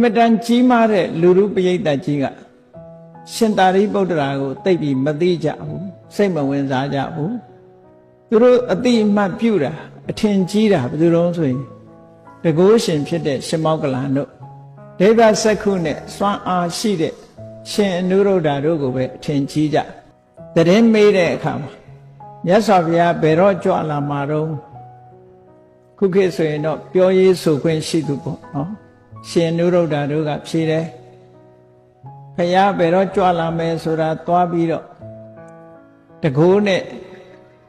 အမတန်ကြီးမားတဲ့လူလူပရိသတ်ကြီးကရှင်သာရိပုတ္တရာကိုသိပ်ပြီးမသိကြဘူးစိတ်မဝင်စားကြဘူးသူတို့အတိအမှတ်ပြုတာအထင်ကြီးတာဘယ်သူလုံးဆိုရင်တကိုးရှင်ဖြစ်တဲ့ရှင်မောကလန်တို့ဒေဝစက္ခုနဲ့စွမ်းအားရှိတဲ့ရှင်အနုရုဒ္ဓတို့ကိုပဲအထင်ကြီးကြတရင်မေးတဲ့အခါမှာမြတ်စွာဘုရားဘယ်တော့ကြွလာမှာတော့ခုခေတ်ဆိုရင်တော့ပြောရေးဆိုခွင့်ရှိသူပေါ့နော် ရှင်နုရုဒ္ဓတို့ကဖြေတယ်ဖယားဘယ်တော့ကြွလာမယ်ဆိုတာသွားပြီးတော့တကိုးနဲ့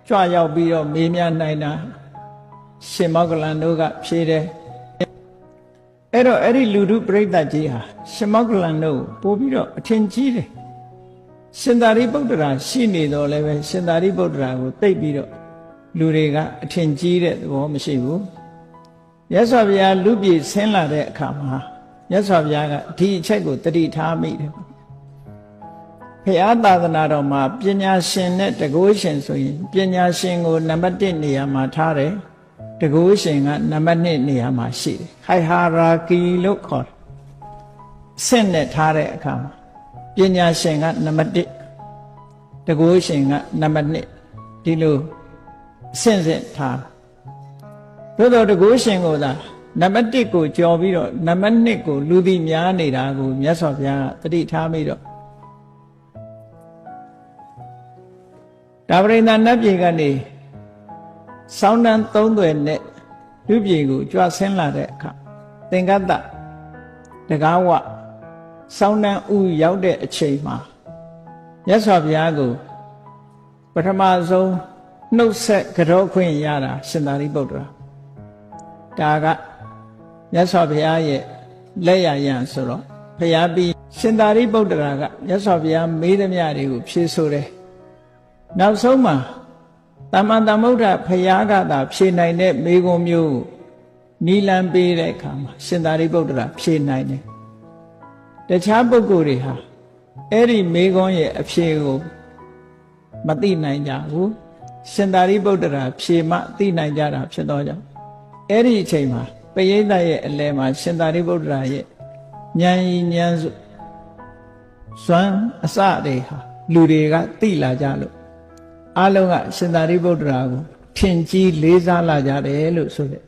ကြွရောက်ပြီးတော့မေးမြန်းနိုင်တာရှင်မောကလန်တို့ကဖြေတယ်အဲ့တော့အဲ့ဒီလူထုပြိဿကြီးဟာရှင်မောကလန်တို့ကိုပို့ပြီးတော့အထင်ကြီးတယ်ရှင်သာရိပုတ္တရာရှိနေတော့လည်းပဲရှင်သာရိပုတ္တရာကိုသိပ်ပြီးတော့လူတွေကအထင်ကြီးတဲ့သဘောမရှိဘူး မြတ်စွာဘုရားလူပြည်ဆင်းလာတဲ့အခါမှာမြတ်စွာဘုရားကဒီအချက်ကိုတတိထားမိတယ်ဖရာသာသနာတော်မှာပညာရှင်နဲ့တကုရှင်ဆိုရင်ပညာရှင်ကိုနံပါတ်1နေရာမှာထားတယ်တကုရှင်ကနံပါတ်2နေရာမှာရှိတယ်ဟိုက်ဟာရာကီလို့ခေါ်တယ်အဆင့်နဲ့ထားတဲ့အခါမှာပညာရှင်ကနံပါတ်1တကုရှင်ကနံပါတ်2ဒီလိုအဆင့်ဆင့်ထား သို့တော်တကုရှင်ကိုသာနံပါတ်1ကိုကြော်ပြီးတော့နံပါတ်2ကိုလူသိများနေတာကိုမြတ်စွာဘုရားကတတိထားမိတော့ဒါပရိသနတ်ပြည်ကနေစောင်းတန်းသုံးသွယ်နဲ့လူပြည်ကိုကြွဆင်းလာတဲ့အခါသင်္ကတ္တတကားဝစောင်းတန်းဥရောက်တဲ့အချိန်မှာမြတ်စွာဘုရားကိုပထမဆုံးနှုတ်ဆက်ကြောခွင့်ရတာရှင်သာရိပုတ္တရာ ဒါကမြတ်စွာဘုရားရဲ့လက်ရရန်ဆိုတော့ဘုရားပြီးရှင်သာရိပုတ္တရာကမြတ်စွာဘုရားမေးသမျှတွေကိုဖြေဆိုတယ်နောက်ဆုံးမှာတမန်တမုဒ္ဒဖယားကသာဖြေနိုင်တဲ့မေခွန်မျိုးကိုနီလန်ပေးတဲ့အခါမှာရှင်သာရိပုတ္တရာဖြေနိုင်တယ်တခြားပုဂ္ဂိုလ်တွေဟာအဲ့ဒီမေခွန်ရဲ့အဖြေကိုမသိနိုင်ကြဘူးရှင်သာရိပုတ္တရာဖြေမှသိနိုင်ကြတာဖြစ်တော့ကြောင့် အဲ့ဒီအချိန်မှာပရိသတ်ရဲ့အလဲမှာရှင်သာရိပုတ္တရာရဲ့ဉာဏ်ဤဉာဏ်စွမ်းအစတွေဟာလူတွေကသိလာကြလို့အလုံးကရှင်သာရိပုတ္တရာကိုထင်ကြီးလေးစားလာကြတယ်လို့ဆိုတဲ့